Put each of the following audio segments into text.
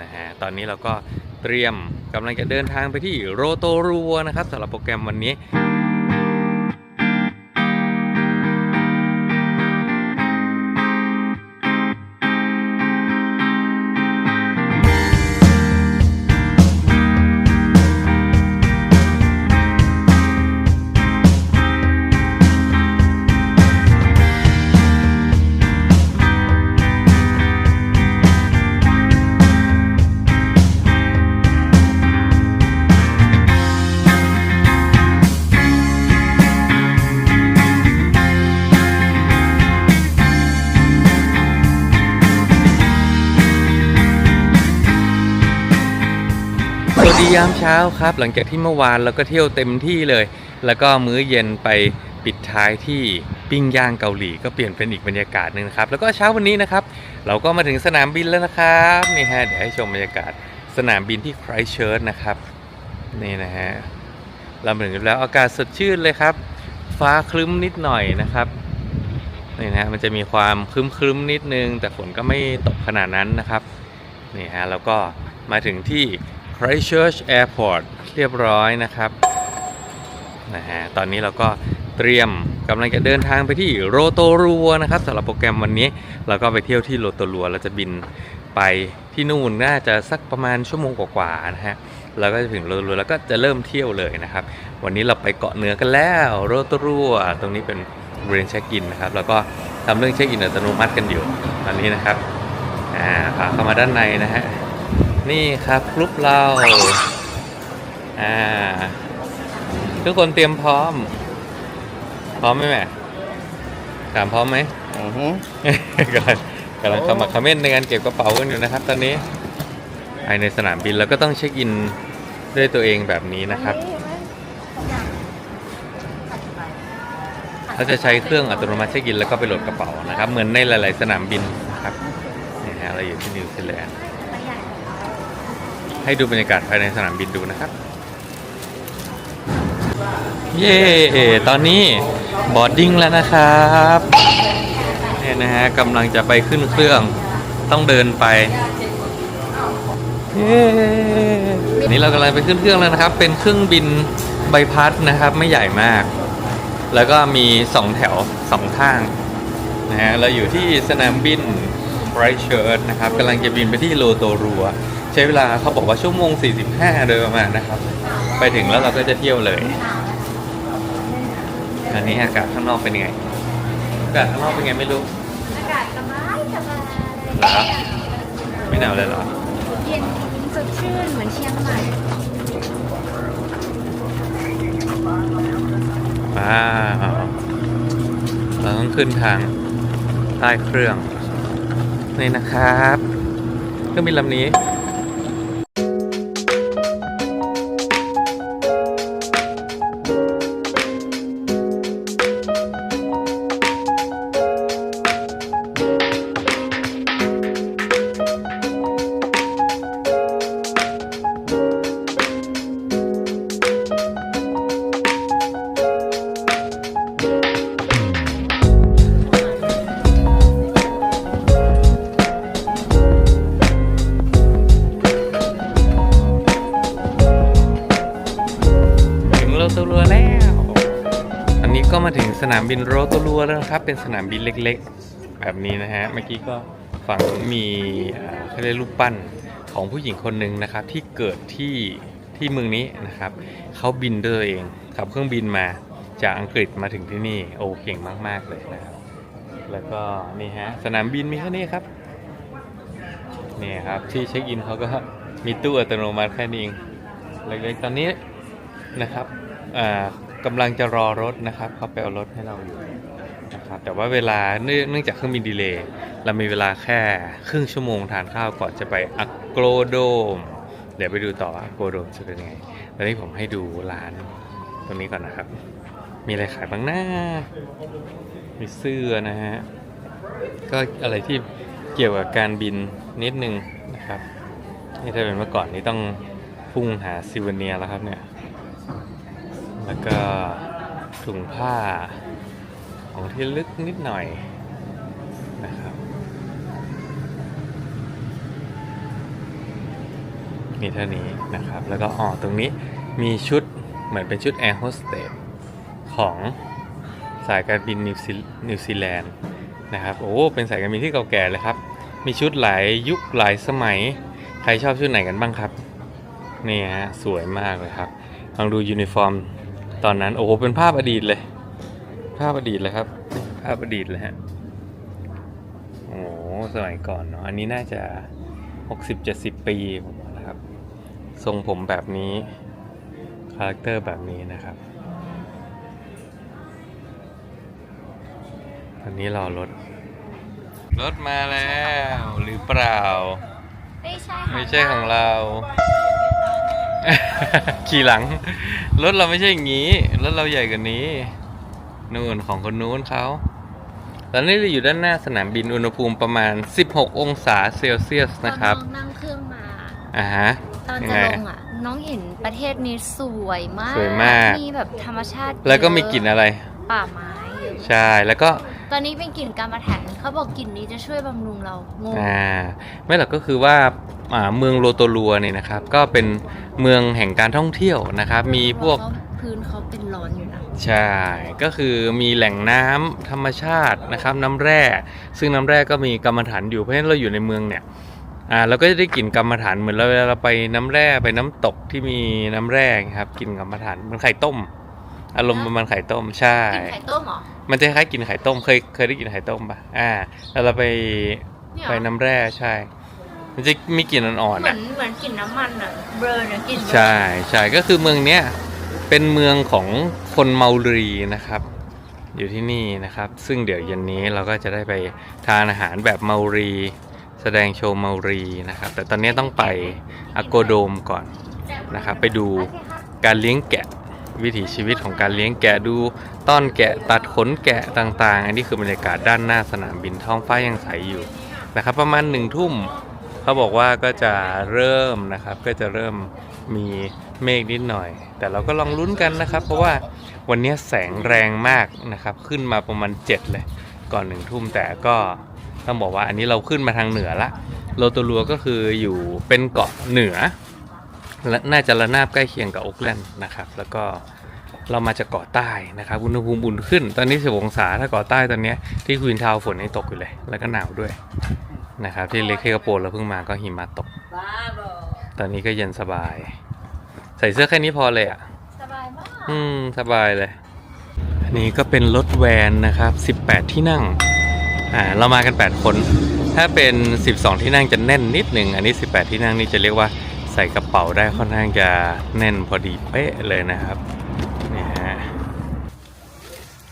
นะฮะตอนนี้เราก็เตรียมกำลังจะเดินทางไปที่โรโตรัวนะครับสำหรับโปรแกรมวันนี้ ยามเช้าครับ หลังจากที่เมื่อวานเราก็เที่ยวเต็มที่เลย แล้วก็มื้อเย็นไปปิดท้ายที่ปิ้งย่างเกาหลีก็เปลี่ยนเป็นอีกบรรยากาศหนึ่งครับ แล้วก็เช้าวันนี้นะครับ เราก็มาถึงสนามบินแล้วนะครับนี่ฮะเดี๋ยวให้ชมบรรยากาศสนามบินที่ไครเชิร์ชนะครับนี่นะฮะเรามาถึงแล้วอากาศสดชื่นเลยครับ ฟ้าคลึ้มนิดหน่อยนะครับนี่นะฮะมันจะมีความคลึ้มคลึ้มนิดนึง แต่ฝนก็ไม่ตกขนาดนั้นนะครับนี่ฮะแล้วก็มาถึงที่ Christchurch Airport เรียบร้อยนะครับนะฮะตอนนี้เราก็เตรียมกำลังจะเดินทางไปที่โรโตรัวนะครับสำหรับโปรแกรมวันนี้ เราก็ไปเที่ยวที่โรโตรัวเราจะบินไปที่นู่นน่าจะสักประมาณชั่วโมงกว่าๆนะฮะเราก็จะถึงโรโตรัวแล้วก็จะเริ่มเที่ยวเลยนะครับ วันนี้เราไปเกาะเหนือกันแล้วโรโตรัวตรงนี้เป็นบริเวณเช็คอินนะครับแล้วก็ทำเรื่องเช็คอินอัตโนมัติกันอยู่ตอนนี้นะครับอ่าพาเข้ามาด้านในนะฮะ นี่ครับกรุ๊ปเราอ่าทุกคนเตรียมพร้อม พร้อมไหมแม่ถามพร้อมไหมอือฮึกำลังกำลังขมักเขม้นในการเก็บกระเป๋ากันอยู่นะครับ ตอนนี้ภายในสนามบินเราก็ต้องเช็คอินด้วยตัวเองแบบนี้นะครับเราจะใช้เครื่องอัตโนมัติเช็คอินแล้วก็ไปโหลดกระเป๋านะครับ เหมือนในหลาย ๆ สนามบินนะครับนี่ฮะเราอยู่ที่นิวซีแลนด์ ให้ดูบรรยากาศภายในสนามบินดูนะครับ เย่ตอนนี้บอดดิ้งแล้วนะครับเนี่ยนะฮะกำลังจะไปขึ้นเครื่องต้องเดินไปเย้นี่เรากำลังไปขึ้นเครื่องแล้วนะครับ เป็นเครื่องบินใบพัดนะครับ ไม่ใหญ่มาก แล้วก็มีสองแถวสองข้างนะฮะเราอยู่ที่สนามบินไบรท์เชิร์ตนะครับกำลังจะบินไปที่โลโตรัว ใช้เวลาเขาบอกว่าชั่วโมง 45 โดยประมาณนะครับ ไปถึงแล้วเราก็จะเที่ยวเลย อันนี้อากาศข้างนอกเป็นยังไง อากาศข้างนอกเป็นไงไม่รู้ อากาศสบายสบายเหรอไม่หนาวเลยเหรอ เย็นสดชื่นเหมือนเชียงใหม่ว้าวเราต้องขึ้นทางใต้เครื่อง นี่นะครับเครื่องบินลำนี้ ตรัวแล้ว อันนี้ก็มาถึงสนามบินโรตรัวแล้วนะครับ เป็นสนามบินเล็กๆ แบบนี้นะฮะ เมื่อกี้ก็ฝั่งมีเขาเรียกรูปปั้นของผู้หญิงคนหนึ่งนะครับ ที่เกิดที่ที่เมืองนี้นะครับเขาบินด้วยตัวเองขับเครื่องบินมาจากอังกฤษมาถึงที่นี่โอ้เก่งมาก ๆ เลยนะครับ แล้วก็นี่ฮะสนามบินมีแค่นี้ครับนี่ครับที่เช็คอินเขาก็มีตู้อัตโนมัติแค่นี้เองเล็กๆตอนนี้นะครับ กำลังจะรอรถนะครับเขาไปเอารถให้เราอยู่นะครับแต่ว่าเวลาเนื่องจากเครื่องบินดีเลย์เรามีเวลาแค่ครึ่งชั่วโมงทานข้าวก่อนจะไปอักโกโดม เดี๋ยวไปดูต่ออักโกโดมจะเป็นยังไงตอนนี้ผมให้ดูร้านตรงนี้ก่อนนะครับ มีอะไรขายบ้างหน้ามีเสื้อนะฮะก็อะไรที่เกี่ยวกับการบินนิดนึงนะครับนี่ถ้าเป็นเมื่อก่อนนี่ต้องพุ่งหาซิวเนียแล้วครับเนี่ย แล้วก็ถุงผ้าของที่ลึกนิดหน่อยนะครับมีเท่านี้นะครับ แล้วก็อ๋อตรงนี้มีชุดเหมือนเป็นชุดแอร์โฮสเตสของสายการบินนิวซีนิวซีแลนด์นะครับ โอ้ เป็นสายการบินที่เก่าแก่เลยครับ มีชุดหลายยุคหลายสมัย ใครชอบชุดไหนกันบ้างครับ นี่ฮะ สวยมากเลยครับ ลองดูยูนิฟอร์ม ตอนนั้นโอ้โหเป็นภาพอดีตเลย ภาพอดีตเลยครับ ภาพอดีตเลยฮะโอ้โหสมัยก่อนเนาะอันนี้น่าจะ60-70ปีผมว่านะครับ ทรงผมแบบนี้คาแรคเตอร์แบบนี้นะครับตอนนี้รอรถ รถมาแล้วหรือเปล่า ไม่ใช่ไม่ใช่ของเรา ขี่หลัง รถเราไม่ใช่อย่างนี้ รถเราใหญ่กว่านี้ นู่นของคนนู้นเขาตอนนี้เราอยู่ด้านหน้าสนามบินอุณหภูมิประมาณ 16 องศาเซลเซียสนะครับ ตอนน้องนั่งเครื่องมาอ่าฮะ ตอนยังจะไงลงอะ น้องเห็นประเทศนี้สวยมาก สวยมาก มีแบบธรรมชาติแล้วก็มีเยอะกลิ่นอะไร ป่าไม้เยอะใช่ แล้วก็ ตอนนี้เป็นกลิ่นกามาแถนเขาบอกกลิ่นนี้จะช่วยบำรุงเรางงอ่า ไม่หรอกก็คือว่าอ่า เมืองโลโตรัวเนี่ยนะครับ ก็เป็นเมืองแห่งการท่องเที่ยวนะครับ มีพวกเขาพื้นเขาเป็นร้อนอยู่นะใช่ก็คือมีแหล่งน้ำธรรมชาตินะครับ น้ำแร่ ซึ่งน้ำแร่ก็มีกรรมฐานอยู่เพราะฉะนั้นเราอยู่ในเมืองเนี่ยอ่าเราก็จะได้กลิ่นกรรมฐานเหมือนเราเวลาเราไปน้ำแร่ไปน้ำตกที่มีน้ำแร่ครับกลิ่นกรรมฐานเหมันไข่ต้ม อารมณ์ประมาณไข่ต้มใช่กลิ่นไข่ต้มเหรอมันจะคล้ายๆกลิ่นไข่ต้มเคยเคยได้กลิ่นไข่ต้มปะอ่าแล้วเราไปเนี่ยไปน้ำแร่ใช่ มันจะมีกลิ่นอ่อนเหมืๆอนอะเหมือนกลิ่นน้ำมันอะ เบลอเนี่ยกลิ่นเบลอใช่ใช่ก็คือเมืองเนี้ยเป็นเมืองของคนเมารีนะครับ อยู่ที่นี่นะครับ ซึ่งเดี๋ยวเย็นนี้เราก็จะได้ไปทานอาหารแบบเมารี แสดงโชว์เมารีนะครับ แต่ตอนนี้ต้องไปอโกโดมก่อนนะครับ ไปดูการเลี้ยงแกะวิถีชีวิตของการเลี้ยงแกะดูต้อนแกะตัดขนแกะต่างๆ อันนี้คือบรรยากาศด้านหน้าสนามบินท้องฟ้ายังใสอยู่นะครับ ประมาณหนึ่งทุ่ม เขาบอกว่าก็จะเริ่มนะครับ ก็จะเริ่มมีเมฆนิดหน่อย แต่เราก็ลองลุ้นกันนะครับ เพราะว่าวันนี้แสงแรงมากนะครับ ขึ้นมาประมาณ 7 เลย ก่อนหนึ่งทุ่มแต่ก็ต้องบอกว่าอันนี้เราขึ้นมาทางเหนือละโลโตรัวก็คืออยู่เป็นเกาะเหนือและน่าจะระนาบใกล้เคียงกับโอ๊กแลนด์นะครับ แล้วก็เรามาจากเกาะใต้นะครับอุณหภูมิอุ่นขึ้น ตอนนี้10องศาถ้าเกาะใต้ตอนนี้ที่ควีนทาวฝนยังตกอยู่เลย แล้วก็หนาวด้วย นะครับ ที่เล็กเฮกโปเราเพิ่งมาก็หิมะตกตอนนี้ก็เย็นสบาย ใส่เสื้อแค่นี้พอเลยอะ สบายมาก อืม สบายเลย อันนี้ก็เป็นรถแวนนะครับ 18 ที่นั่ง อ่า เรามากัน 8 คน ถ้าเป็น 12 ที่นั่งจะแน่นนิดหนึ่ง อันนี้ 18 ที่นั่งนี่จะเรียกว่าใส่กระเป๋าได้ค่อนข้างจะแน่นพอดีเป๊ะเลยนะครับ นี่ฮะ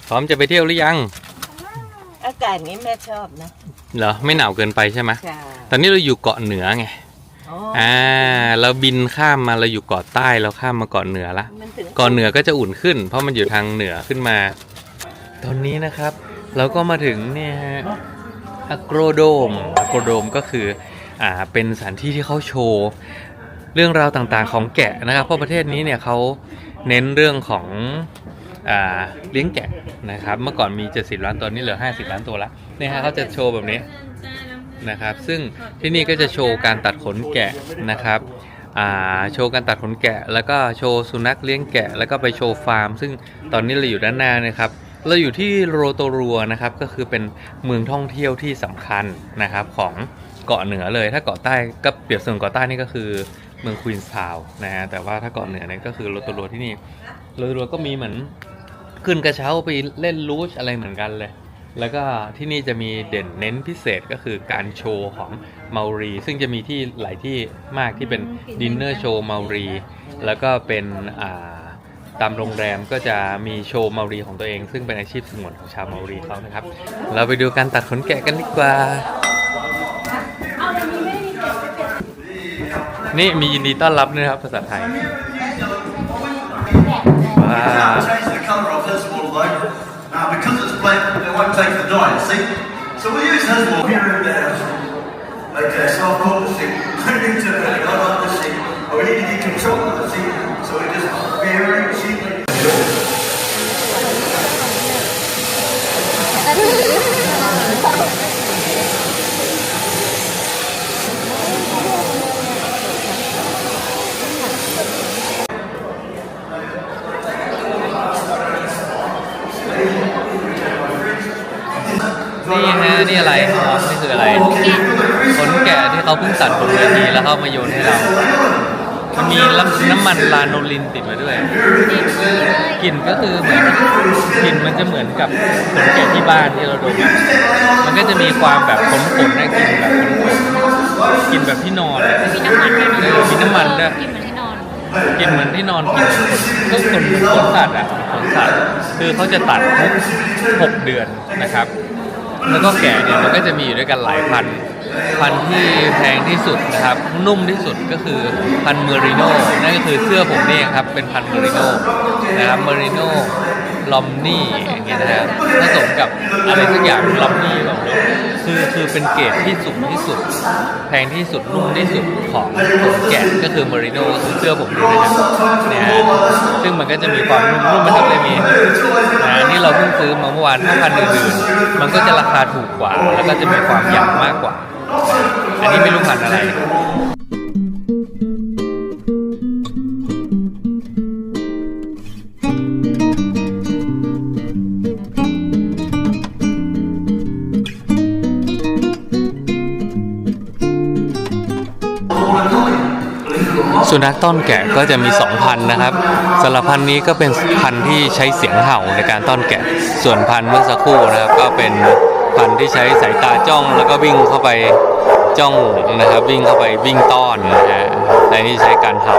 พร้อมจะไปเที่ยวหรือยัง อากาศนี้แม่ชอบนะเหรอไม่หนาวเกินไปใช่ไหมค่ะตอนนี้เราอยู่เกาะเหนือไงอ๋ออ่าเราบินข้ามมาเราอยู่เกาะใต้เราข้ามมาเกาะเหนือละ มันถึงเกาะเหนือก็จะอุ่นขึ้น เพราะมันอยู่ทางเหนือขึ้นมา ตอนนี้นะครับ เราก็มาถึงเนี่ยฮะอโกรโดมอโกรโดมก็คืออ่าเป็นสถานที่ที่เขาโชว์ เรื่องราวต่างๆของแกะนะครับ เพราะประเทศนี้เนี่ยเขาเน้นเรื่องของอ่า เลี้ยงแกะนะครับ เมื่อก่อนมี 70 ล้านตัวนี่เหลือ 50 ล้านตัวละเนี่ยฮะเขาจะโชว์แบบนี้นะครับ ซึ่งที่นี่ก็จะโชว์การตัดขนแกะนะครับอ่าโชว์การตัดขนแกะ แล้วก็โชว์สุนัขเลี้ยงแกะ แล้วก็ไปโชว์ฟาร์ม ซึ่งตอนนี้เราอยู่ด้านหน้านะครับเราอยู่ที่โรโตรัวนะครับก็คือเป็นเมืองท่องเที่ยวที่สำคัญนะครับของเกาะเหนือเลย ถ้าเกาะใต้ก็เปรียบเสมือนเกาะใต้นี่ก็คือเมืองควีนส์ทาวน์นะฮะแต่ว่าถ้าเกาะเหนือเนี่ยก็คือโรโตรัวที่นี่โรโตรัวก็มีเหมือน ขึ้นกระเช้าไปเล่นลูชอะไรเหมือนกันเลย แล้วก็ที่นี่จะมีเด่นเน้นพิเศษก็คือการโชว์ของเมารี ซึ่งจะมีที่หลายที่มากที่เป็นดินเนอร์โชว์เมารี แล้วก็เป็นอ่าตามโรงแรมก็จะมีโชว์เมารีของตัวเอง ซึ่งเป็นอาชีพสงวนของชาวเมารีเขานะครับ เราไปดูการตัดขนแกะกันดีกว่า นี่มียินดีต้อนรับด้วยนะครับภาษาไทยว้า dye, see? So we use his water. Here and there. Okay, so I've got the thing. Need to, I like the thing. We need to get control of the thing. So we just very gently. นี่อะไรอ๋อนี่คืออะไรขนแกะที่เขาเพิ่งตัดบนเวทีแล้วเขามาโยนให้เรา มันมีน้ำน้ำมันลาโนลินติดมาด้วย กลิ่นก็คือเหมือนกลิ่นมันจะเหมือนกับขนแกะที่บ้านที่เราดมอะมันก็จะมีความแบบขมๆนะกลิ่นแบบขมๆกลิ่นแบบที่นอนอะมีน้ำมันด้วยเออมีน้ำมันด้วย กินเหมือนที่นอนกลิ่นเหมือนที่นอนกินก็ขนขนสัตว์อะขนสัตว์คือเขาจะตัดทุกหกเดือนนะครับ แล้วก็แกะเนี่ยมันก็จะมีอยู่ด้วยกันหลายพันพันที่แพงที่สุดนะครับนุ่มที่สุดก็คือพันเมอริโนนั่นก็คือเสื้อผมนี่ครับเป็นพันเมอริโนนะครับเมอริโนลอมนี่อย่างเงี้ยนะครับผสมกับอะไรสักอย่างลอมนี่ คือคือเป็นเกรดที่สูงที่สุด แพงที่สุดนุ่มที่สุดของของแกะก็คือมอริโนก็คือเสื้อผมนี่นะเนี่ยฮะซึ่งมันก็จะมีความนุ่มนุ่มมันจะเลยมีนะนี่เราเพิ่งซื้อมาเมื่อวานห้าพันอื่นๆมันก็จะราคาถูกกว่า แล้วก็จะมีความหยาบมากกว่า อันนี้ไม่รู้พันอะไร สุนัขต้อนแกะก็จะมี 2 พันนะครับสำหรับพันนี้ก็เป็นพันที่ใช้เสียงเห่าในการต้อนแกะ ส่วนพันเมื่อสักครู่นะครับก็เป็นพันที่ใช้สายตาจ้องแล้วก็วิ่งเข้าไปจ้องนะครับ วิ่งเข้าไปวิ่งต้อนนะฮะในที่ใช้การเห่า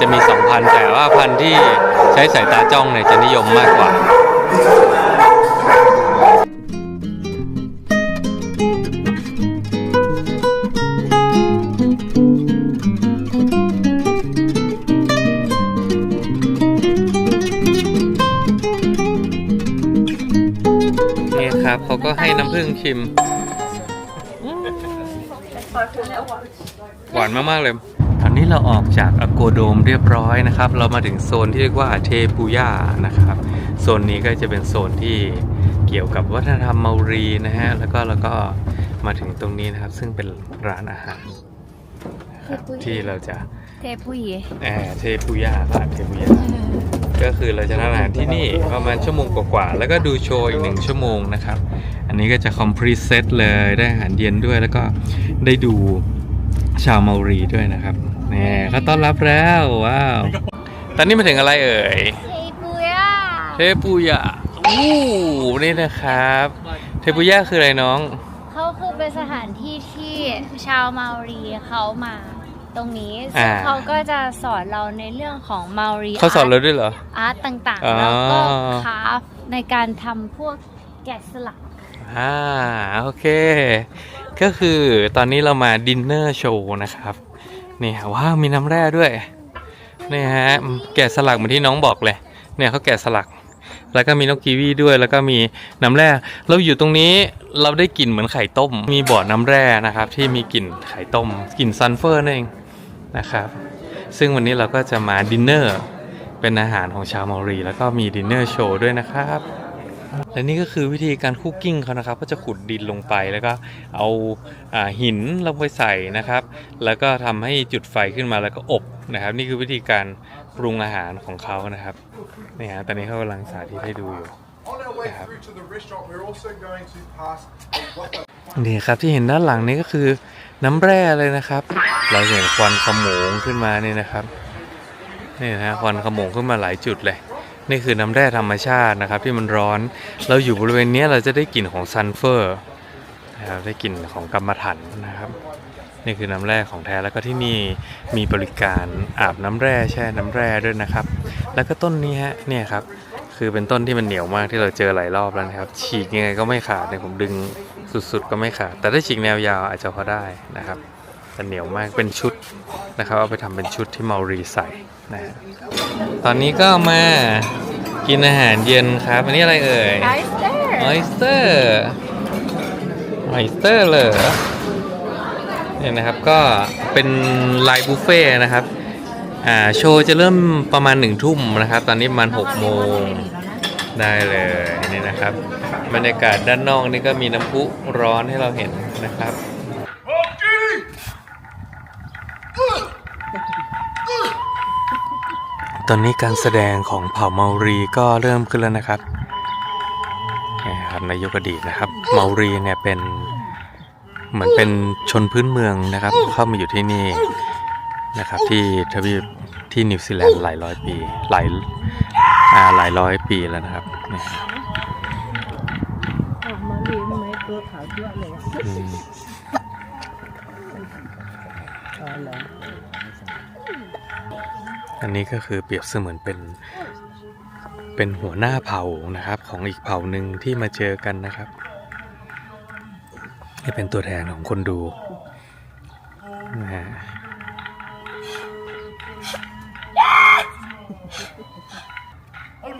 จะมี 2 พันแต่ว่าพันที่ใช้สายตาจ้องเนี่ยจะนิยมมากกว่า นี่ครับเขาก็ให้น้ำผึ้งชิม หวานมาก ๆ เลย ตอนนี้เราออกจากอโกโดมเรียบร้อยนะครับ เรามาถึงโซนที่เรียกว่าเทปูย่านะครับ โซนนี้ก็จะเป็นโซนที่เกี่ยวกับวัฒนธรรมเมารีนะฮะ แล้วก็แล้วก็มาถึงตรงนี้นะครับ ซึ่งเป็นร้านอาหารนะครับที่เราจะเทปุยแอร์เทปูย่าร้านเทปูย่า ก็คือเราจะทานอาหารที่นี่ประมาณชั่วโมงกว่าๆแล้วก็ดูโชว์อีกหนึ่งชั่วโมงนะครับ อันนี้ก็จะ complete set เลยได้อาหารเย็นด้วยแล้วก็ได้ดูชาวเมารีด้วยนะครับนี่เขาต้อนรับแล้วว้าวตอนนี้มาถึงอะไรเอ่ยเทปุยอะเทปูย่าอู้นี่นะครับ เทปูย่าคืออะไรน้องเขาคือเป็นสถานที่ที่ชาวเมารีเขามา ตรงนี้อ่าซึ่งเขาก็จะสอนเราในเรื่องของเมารีเขาสอนเราด้วยเหรอ อาร์ตต่างอ๋อ ๆ แล้วก็คราฟต์ในการทำพวกแกะสลัก อ่าโอเค ก็คือตอนนี้เรามาดินเนอร์โชว์นะครับนี่ว้าวมีน้ำแร่ด้วยนี่ฮะแกะสลักเหมือนที่น้องบอกเลย เนี่ยเขาแกะสลัก แล้วก็มีนกกีวีด้วย แล้วก็มีน้ำแร่เราอยู่ตรงนี้เราได้กลิ่นเหมือนไข่ต้ม มีบ่อน้ำแร่นะครับ ที่มีกลิ่นไข่ต้มกลิ่นซันเฟอร์นั่นเอง นะครับ ซึ่งวันนี้เราก็จะมาดินเนอร์เป็นอาหารของชาวเมารี แล้วก็มีดินเนอร์โชว์ด้วยนะครับและนี่ก็คือวิธีการคุกกิ้งเขานะครับ ก็จะขุดดินลงไปแล้วก็เอาอาหินลงไปใส่นะครับ แล้วก็ทำให้จุดไฟขึ้นมาแล้วก็อบนะครับ นี่คือวิธีการปรุงอาหารของเขานะครับนี่ฮะตอนนี้เขากำลังสาธิตให้ดูอยู่ On our way through to the restaurant, we're also going to pass a water นี่ครับที่เห็นด้านหลังนี้ก็คือ น้ำแร่เลยนะครับ เราเห็นควันขโมงขึ้นมานี่นะครับนี่นะฮะควันขโมงขึ้นมาหลายจุดเลย นี่คือน้ำแร่ธรรมชาตินะครับ ที่มันร้อน เราอยู่บริเวณนี้เราจะได้กลิ่นของซันเฟอร์นะครับได้กลิ่นของกรรมฐานนะครับ นี่คือน้ำแร่ของแท้แล้วก็ที่นี่มีบริการอาบน้ำแร่แช่น้ำแร่ด้วยนะครับ แล้วก็ต้นนี้ฮะเนี่ยครับคือเป็นต้นที่มันเหนียวมากที่เราเจอหลายรอบแล้วนะครับ ฉีกยังไงก็ไม่ขาดเนี่ยผมดึง สุดๆ ก็ไม่ขาด แต่ถ้าฉีกแนวยาวอาจจะพอได้นะครับแต่เหนียวมากเป็นชุดนะครับเอาไปทำเป็นชุดที่เมารีใส่นะฮะตอนนี้ก็มากินอาหารเย็นครับ อันนี้อะไรเอ่ยไอสเตอร์ออสเตอร์ออสเตอร์เลยเนี่ยนะครับก็เป็นไลน์บุฟเฟ่นะครับอ่าโชว์จะเริ่มประมาณหนึ่งทุ่มนะครับ ตอนนี้ประมาณหกโมงได้เลยนี่นะครับ บรรยากาศด้านนอกนี่ก็มีน้ำพุร้อนให้เราเห็นนะครับตอนนี้การแสดงของเผ่าเมารีก็เริ่มขึ้นแล้วนะครับนี่ครับนายกอดีตนะครับ เมารีเนี่ยเป็นเหมือนเป็นชนพื้นเมืองนะครับ เข้ามาอยู่ที่นี่นะครับ ที่ทวีปที่นิวซีแลนด์หลายร้อยปี หลายหลายร้อยปีแล้วนะครับ ตัวขาวจั่วเลยอะอืมอ๋อเหรออันนี้ก็คือเปรียบเสมือนเป็นเป็นหัวหน้าเผ่านะครับ ของอีกเผ่าหนึ่งที่มาเจอกันนะครับนี่เป็นตัวแทนของคนดูนะฮะ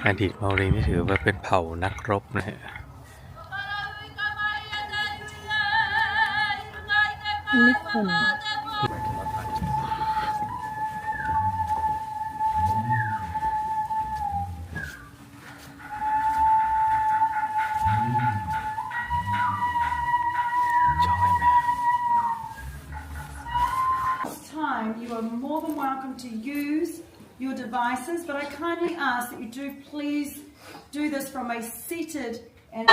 อดีตเมารีนี่ถือว่าเป็นเผ่านักรบนะฮะ time, You are more than welcome to use your devices, but I kindly ask that you do please do this from a seated and.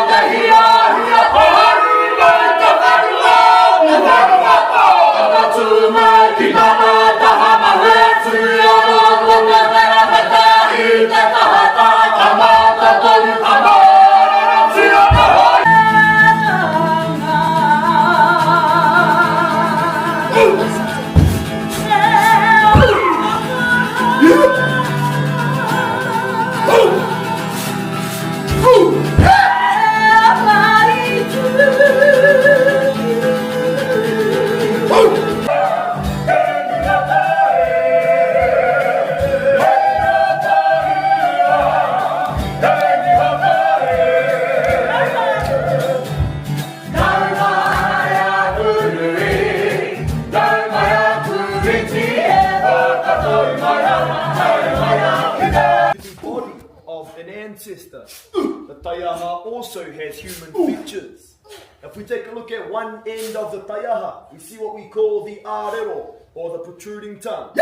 The tayaha also has human features. If we take a look at one end of the tayaha, we see what we call the arero, or the protruding tongue.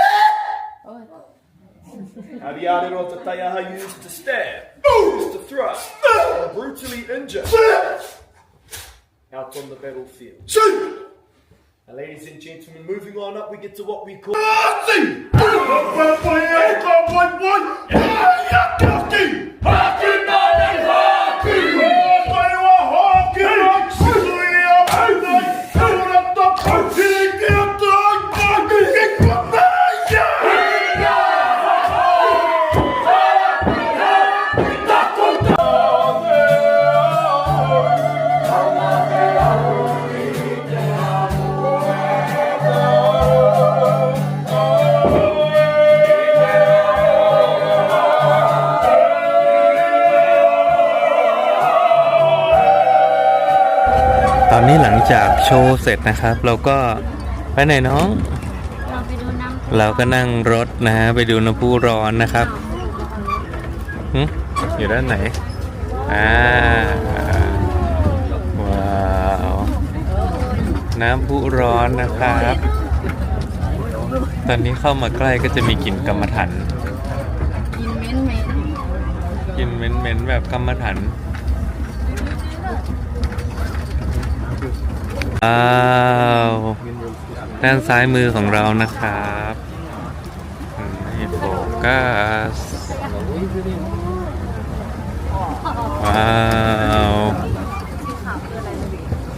Now the arero of the tayaha used to stab, used to thrust, and brutally injure out on the battlefield. Now, ladies and gentlemen, moving on up, we get to what we call. Ah, ตอนนี้หลังจากโชว์เสร็จนะครับ เราก็ไปไหนน้อง เราไปดูน้ำเราก็นั่งรถนะฮะไปดูน้ำพุร้อนนะครับหึอยู่ด้านไหนอ่าว้าวน้ำพุร้อนนะครับ ตอนนี้เข้ามาใกล้ก็จะมีกลิ่นกรรมฐานกินเม้นเม้นกลิ่นเหม็นๆแบบกรรมฐาน ว้าวด้านซ้ายมือของเรานะครับไม่โฟกัสว้าว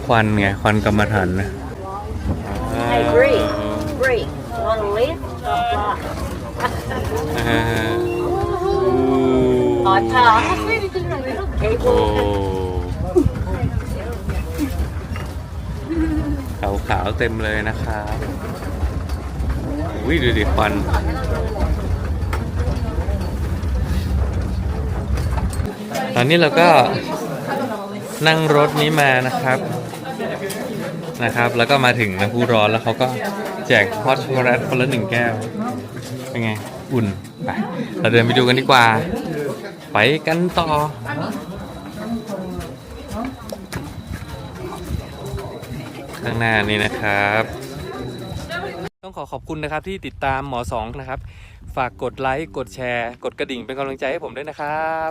ควันไง ควันกรรมฐานนะ Hey, breathe. Breathe. Want to live or fly? อ่าอ๋อท้อง โอ้ ขาวขาวๆเต็มเลยนะครับวิดูดิควันตอนนี้เราก็นั่งรถนี้มานะครับนะครับ แล้วก็มาถึงน้ำพุร้อนแล้วเขาก็แจกฮอตช็อกโกแลตคนละหนึ่งแก้วเป็นไง อุ่นไปเราเดินไปดูกันดีกว่า ไปกันต่อ ข้างหน้านี่นะครับ ต้องขอขอบคุณนะครับที่ติดตามหมอสองนะครับ ฝากกดไลค์ กดแชร์ กดกระดิ่งเป็นกำลังใจให้ผมด้วยนะครับ